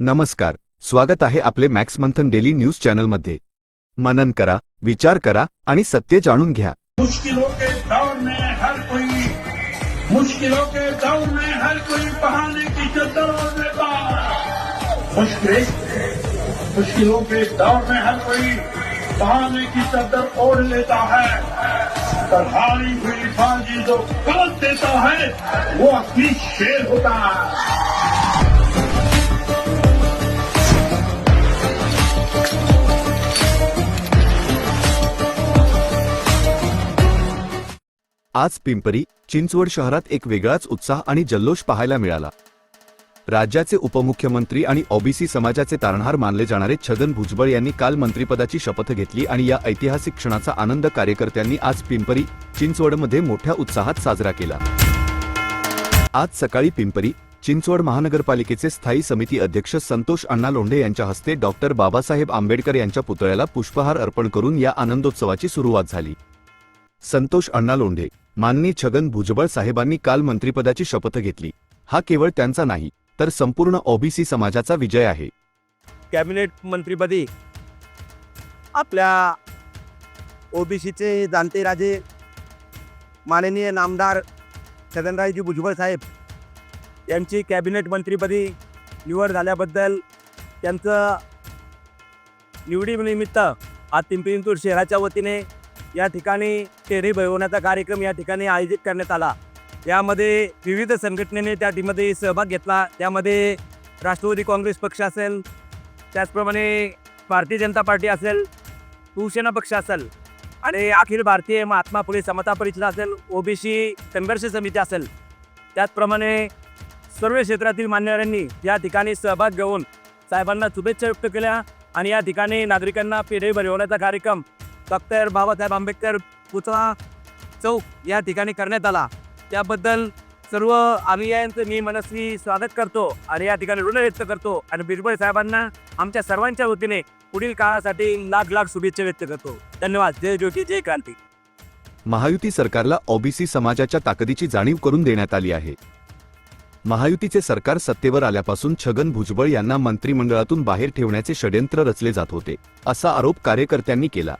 नमस्कार स्वागत आहे आपले मॅक्स मंथन डेली न्यूज चॅनलमध्ये. मनन करा विचार करा आणि सत्य जाणून घ्या. मुश्किलों के दौर में हर कोई मुश्किलों के दौर में हर कोई बहाने की ओढ़ लेता है मुश्किल मुश्किलों के दौर में हर कोई बहाने की चद्दर ओढ़ लेता है। पर हारी हुई जो गलत देता है वो असली शेर होता है। आज पिंपरी चिंचवड शहरात एक वेगळाच उत्साह आणि जल्लोष पाहायला मिळाला. राज्याचे उपमुख्यमंत्री आणि ओबीसी समाजाचे तारणहार मानले जाणारे छगन भुजबळ यांनी काल मंत्रिपदाची शपथ घेतली आणि या ऐतिहासिक क्षणाचा आनंद कार्यकर्त्यांनी आज पिंपरी चिंचवडमध्ये मोठ्या उत्साहात साजरा केला. आज सकाळी पिंपरी चिंचवड महानगरपालिकेचे स्थायी समिती अध्यक्ष संतोष अण्णा लोंढे यांच्या हस्ते डॉक्टर बाबासाहेब आंबेडकर यांच्या पुतळ्याला पुष्पहार अर्पण करून या आनंदोत्सवाची सुरुवात झाली. संतोष अण्णा लोंढे माननी छगन भुजबळ साहेबांनी काल मंत्रिपदाची शपथ घेतली. हा केवळ त्यांचा नाही तर संपूर्ण ओबीसी समाजाचा विजय आहे. कॅबिनेट मंत्रीपदी आपल्या ओबीसीचे जाणते राजे माननीय नामदार छगनरायजी भुजबळ साहेब यांची कॅबिनेट मंत्रीपदी निवड झाल्याबद्दल त्यांचं निवडीनिमित्त आज पिंपरी चिंचवड शहराच्या वतीने या ठिकाणी टेरी भरवण्याचा कार्यक्रम या ठिकाणी आयोजित करण्यात आला. यामध्ये विविध संघटनेने त्या टीमध्ये सहभाग घेतला. त्यामध्ये राष्ट्रवादी काँग्रेस पक्ष असेल त्याचप्रमाणे भारतीय जनता पार्टी असेल शिवसेना पक्ष असेल आणि अखिल भारतीय महात्मा फुले समता परिषद असेल ओबीसी संघर्ष समिती असेल. त्याचप्रमाणे सर्व क्षेत्रातील मान्यवरांनी या ठिकाणी सहभाग घेऊन साहेबांना शुभेच्छा व्यक्त केल्या आणि या ठिकाणी नागरिकांना पेढे भरवण्याचा कार्यक्रम डॉक्टर बाबासाहेब आंबेडकर पुतळा चौक या ठिकाणी करण्यात आला. त्याबद्दल सर्व अनुयायांचं मी मनस्वी स्वागत करतो आणि या ठिकाणी ऋण व्यक्त करतो आणि बिरबळ साहेबांना आमच्या सर्वांच्या वतीने पुढील काळासाठी लाख लाख शुभेच्छा व्यक्त करतो. धन्यवाद. जय ज्योती जय क्रांती. महायुती सरकारला ओबीसी समाजाच्या ताकदीची जाणीव करून देण्यात आली आहे. महायुतीचे सरकार सत्तेवर आल्यापासून छगन भुजबळ यांना मंत्रिमंडळातून बाहेर ठेवण्याचे षड्यंत्र रचले जात होते असा आरोप कार्यकर्त्यांनी केला.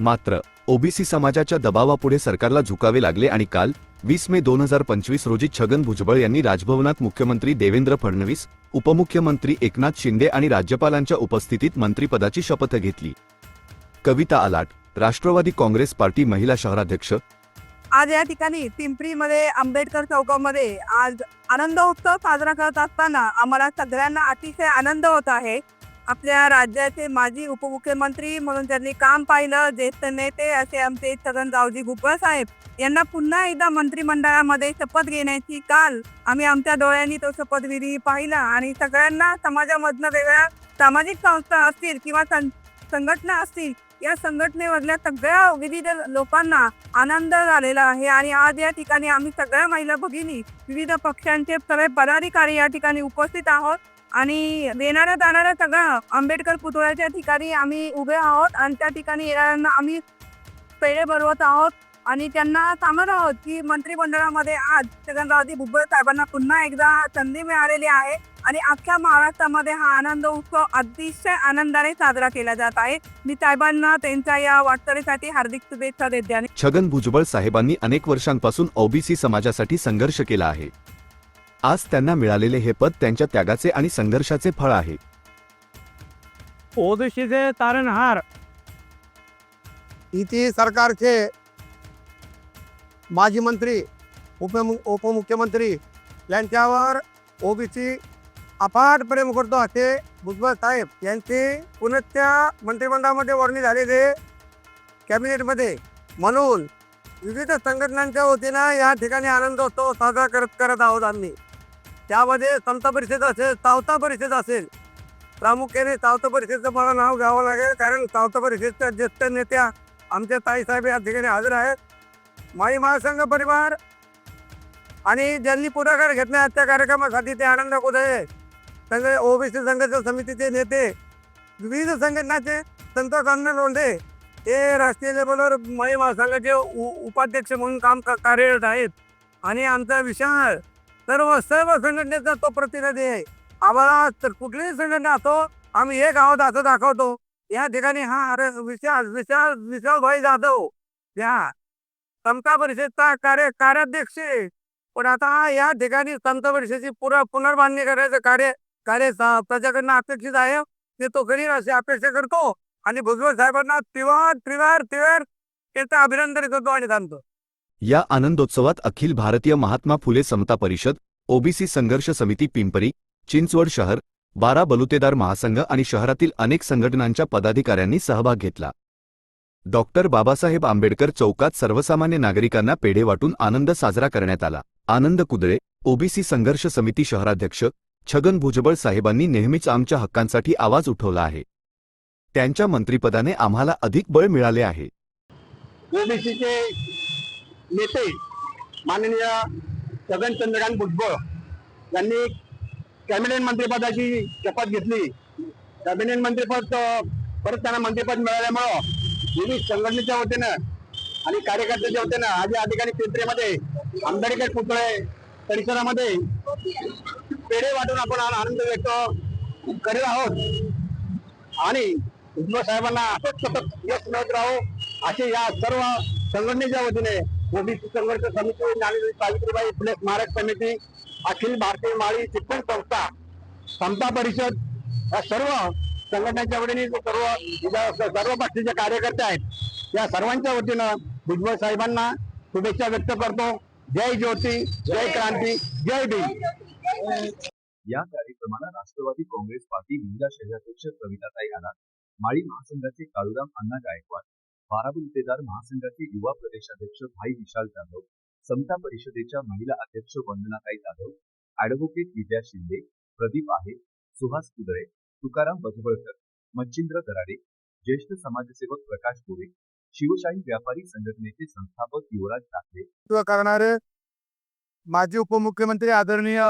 मात्र ओबीसी समाजाच्या दबावापुढे सरकारला झुकावे लागले आणि काल वीस मे दोन हजार पंचवीस रोजी छगन भुजबळ यांनी राजभवनात मुख्यमंत्री देवेंद्र फडणवीस उपमुख्यमंत्री एकनाथ शिंदे आणि राज्यपालांच्या उपस्थितीत मंत्रिपदाची शपथ घेतली. कविता आलाट राष्ट्रवादी काँग्रेस पार्टी महिला शहराध्यक्ष. आज या ठिकाणी पिंपरीमध्ये आंबेडकर चौकामध्ये आज आनंद उत्सव साजरा करत असताना आम्हाला सगळ्यांना अतिशय आनंद होत आहे. आपल्या राज्याचे माजी उपमुख्यमंत्री म्हणून त्यांनी काम पाहिलं ज्येष्ठ नेते असे आमचे छगनरावजी भुपळ साहेब. यांना पुन्हा एकदा मंत्रिमंडळामध्ये शपथ घेण्याची काल आम्ही आमच्या डोळ्यांनी तो शपथविधी पाहिला आणि सगळ्यांना समाजामधनं वेगळ्या सामाजिक संस्था असतील किंवा सं- संघटना असतील या संघटनेमधल्या सगळ्या विविध लोकांना आनंद झालेला आहे आणि आज या ठिकाणी आम्ही सगळ्या महिला भगिनी विविध पक्षांचे सगळे पदाधिकारी या ठिकाणी उपस्थित आहोत. आणि येणाऱ्या जाणाऱ्या सगळ्या आंबेडकर पुतळ्याच्या ठिकाणी आम्ही उभे आहोत आणि त्या ठिकाणी येणाऱ्यांना आम्ही पेढे भरवत आहोत. आणि त्यांना सांगत आहोत की मंत्रिमंडळामध्ये आज छगनरावजी भुजबळ साहेबांना पुन्हा एकदा संधी मिळालेली आहे. आणि अख्ख्या महाराष्ट्रामध्ये हा आनंद उत्सव अतिशय आनंदाने साजरा केला जात आहे. मी साहेबांना त्यांच्या या वाटचालीसाठी हार्दिक शुभेच्छा देते आणि छगन भुजबळ साहेबांनी अनेक वर्षांपासून ओबीसी समाजासाठी संघर्ष केला आहे. आज त्यांना मिळालेले हे पद त्यांच्या त्यागाचे आणि संघर्षाचे फळ आहे. ओबीसीचे तारणहार. इथे सरकारचे माजी मंत्री उपमु उपमुख्यमंत्री यांच्यावर ओबीसी अफाट प्रेम करतो असे भुजबळ साहेब यांचे पुण्याच्या मंत्रिमंडळामध्ये वर्णी झालेले कॅबिनेटमध्ये म्हणून विविध संघटनांच्या वतीनं या ठिकाणी आनंदोत्सव साजरा करत करत आहोत आम्ही. त्यामध्ये संत परिषद असेल सावता परिषद असेल. प्रामुख्याने सावता परिषदेचं मला नाव घ्यावं लागेल कारण सावता परिषदेच्या ज्येष्ठ नेत्या आमच्या ताईसाहेब या ठिकाणी हजर आहेत. माई महासंघ परिवार आणि ज्यांनी पुढाकार घेतला त्या कार्यक्रमासाठी ते आनंद कुदळे संघ ओबीसी संघर्ष समितीचे नेते विविध संघटनाचे संत अण्णा लोंढे हे राष्ट्रीय लेवलवर माई महासंघाचे उपाध्यक्ष म्हणून काम कार्यरत आहेत. आणि आमचा विशाल सर्व सर्व संघटनेचा तो प्रतिनिधी आहे. आम्हाला तर कुठलीही संघटना असो आम्ही एक आहोत असं दाखवतो. या ठिकाणी हा अरे विशाल विशाल विशाल भाई जाधव. या समता परिषदचा कार्य कार्याध्यक्ष आहे. पण आता या ठिकाणी संत परिषदेची पुरा पुनर्बांधणी करायचं कार्य कार्य त्याच्याकडनं अपेक्षित आहे. ते तो करील अशी अपेक्षा करतो. आणि भुजबळ साहेबांना तिवार त्रिवार तिवार याचं अभिनंदन करतो आणि सांगतो. या आनंदोत्सवात अखिल भारतीय महात्मा फुले समता परिषद ओबीसी संघर्ष समिती पिंपरी चिंचवड शहर बारा बलुतेदार महासंघ आणि शहरातील अनेक संघटनांच्या पदाधिकाऱ्यांनी सहभाग घेतला. डॉक्टर बाबासाहेब आंबेडकर चौकात सर्वसामान्य नागरिकांना पेढे वाटून आनंद साजरा करण्यात आला. आनंद कुदळे ओबीसी संघर्ष समिती शहराध्यक्ष छगन भुजबळ साहेबांनी नेहमीच आमच्या हक्कांसाठी आवाज उठवला आहे. त्यांच्या मंत्रिपदाने आम्हाला अधिक बळ मिळाले आहे. ओबीसीचे नेते माननीय छगन चंद्रकांत भुजबळ यांनी कॅबिनेट मंत्रिपदाची शपथ घेतली. कॅबिनेट मंत्रिपद परत त्यांना मंत्रिपद मिळाल्यामुळं विविध संघटनेच्या वतीनं आणि कार्यकर्त्याच्या वतीनं आज या ठिकाणी पिंपरीमध्ये आंबेडकर पुतळे परिसरामध्ये पेढे वाटून आपण आनंद व्यक्त करीत आहोत. आणि भुजबळ साहेबांना असंच सतत यश मिळत राहो असे या सर्व संघटनेच्या वतीने ओबीसी संघर्ष समिती ज्ञानेश्वरी सावित्रीबाई फुले स्मारक समिती अखिल भारतीय माळी शिक्षण संस्था समता परिषद या सर्व संघटनेच्या वतीने सर्व ज्या सर्व पक्षाचे कार्यकर्ते आहेत या सर्वांच्या वतीनं भुजबळ साहेबांना शुभेच्छा व्यक्त करतो. जय ज्योती जय क्रांती जय भीम. या कार्यक्रमाला राष्ट्रवादी काँग्रेस पार्टी जिल्हा शहराध्यक्ष कविताताई आला माळी महासंघाचे काळूराम अण्णा गायकवाड बाराबुलतेदार महासंघाचे युवा प्रदेशाध्यक्ष भाई विशाल जाधव समता परिषदेच्या महिला अध्यक्ष वंदनाताई जाधव अॅडव्होकेट विद्या शिंदे प्रदीप आहे सुहास कुदळे तुकाराम बजबळकर मच्छिंद्र दराडे ज्येष्ठ समाजसेवक प्रकाश गोरे शिवशाही व्यापारी संघटनेचे संस्थापक युवराज ठाकरे करणारे माजी उपमुख्यमंत्री आदरणीय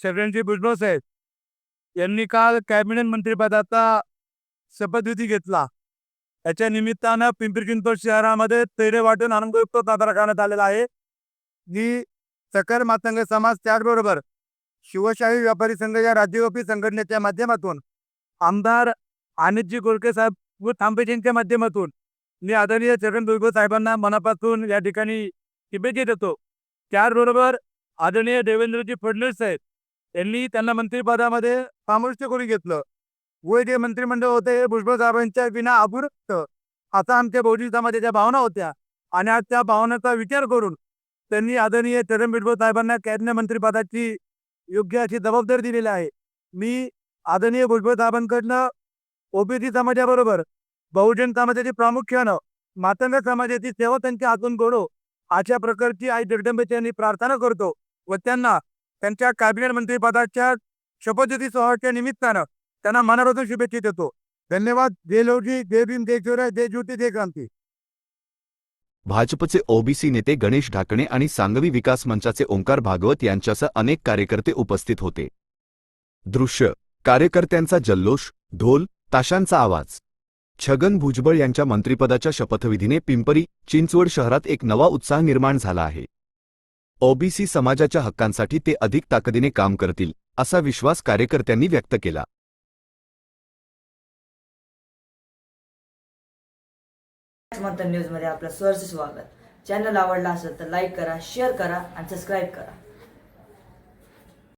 छगनजी भुजबळ साहेब यांनी काल कॅबिनेट मंत्रिपदाचा शपथविधी घेतला. याच्या निमित्तानं पिंपरी चिंचवड शहरामध्ये तेरे वाटून आनंदयुक्त साजरा करण्यात आलेला आहे. जी सकल मातंग समाज त्याचबरोबर शिवशाही व्यापारी संघ या राज्यव्यापी संघटनेच्या माध्यमातून आमदार अनितजी गोरके साहेब व थांबेजींच्या माध्यमातून मी आदरणीय छगन भुजबळ साहेबांना मनापासून या ठिकाणी शुभेच्छा देतो. त्याचबरोबर आदरणीय देवेंद्रजी फडणवीस साहेब यांनी त्यांना मंत्रिपदामध्ये सामर्थ्य करून घेतलं. व जे मंत्रिमंडळ होते हे भुजबळ साहेबांच्या विना अपूर्त आता आमच्या बौद्धिक समाजाच्या भावना होत्या आणि आज त्या भावनाचा विचार करून त्यांनी आदरणीय चरण भुजबळ साहेबांना कॅबिनेट मंत्रिपदाची योग्य अशी जबाबदारी दिलेली आहे. मी आदरणीय भुजबळ साहेबांकडनं ओबीसी समाजाबरोबर बहुजन समाजाची प्रामुख्यानं मातंग समाजाची सेवा त्यांच्या हातून घडो अशा प्रकारची आई जगदंबेची यांनी प्रार्थना करतो व त्यांना त्यांच्या कॅबिनेट मंत्रिपदाच्या शपथविधी सोहळ्याच्या निमित्तानं त्यांना मनापासून शुभेच्छा देतो. धन्यवाद. जय लोजी जय भीम जय शिवराय जय ज्योती जय क्रांती. भाजपचे ओबीसी नेते गणेश ढाकणे आणि सांगवी विकास मंचाचे ओंकार भागवत यांच्यासह अनेक कार्यकर्ते उपस्थित होते. दृश्य. कार्यकर्त्यांचा जल्लोष ढोल ताशांचा आवाज. छगन भुजबळ यांच्या मंत्रिपदाच्या शपथविधीने पिंपरी चिंचवड शहरात एक नवा उत्साह निर्माण झाला आहे. ओबीसी समाजाच्या हक्कांसाठी ते अधिक ताकदीने काम करतील असा विश्वास कार्यकर्त्यांनी व्यक्त केला. मंथन न्यूजमध्ये आपलं सहर्ष स्वागत. चॅनल आवडला असेल तर लाईक करा शेअर करा आणि सबस्क्राईब करा.